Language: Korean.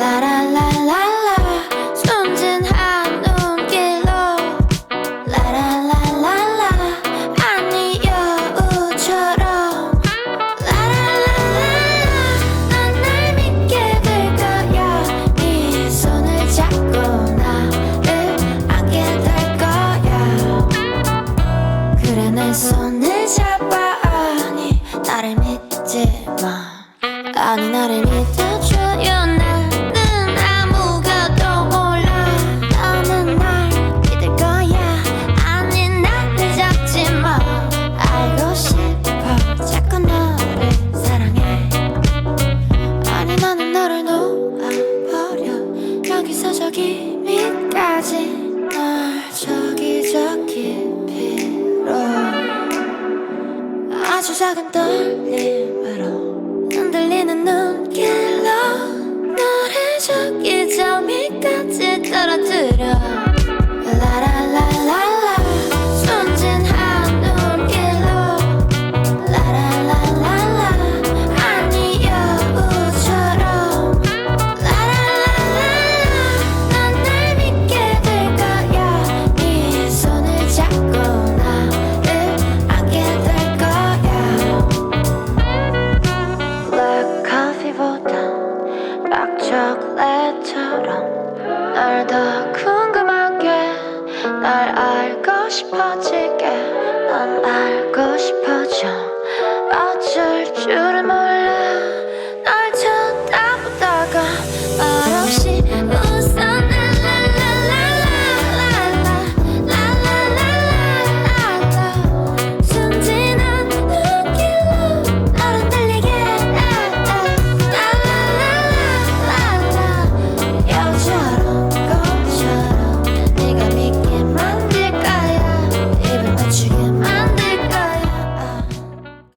라라라라라 순진한 눈길로. 라라라라라 아니 여우처럼. 라라라라라 넌 날 믿게 될 거야. 네 손을 잡고 나를 안게 될 거야. 그래 내 손을 잡아. 아니 나를 믿지 마. 아니 나를 믿어줘요 여기까지 널 저기 저 깊이로 아주 작은 떨림으로 흔들리는 눈길로 너를 저기 저 밑까지 떨어뜨려. 라라 사랑 날 더 궁금하게 날 알고 싶어지게. 난 알고 싶어져.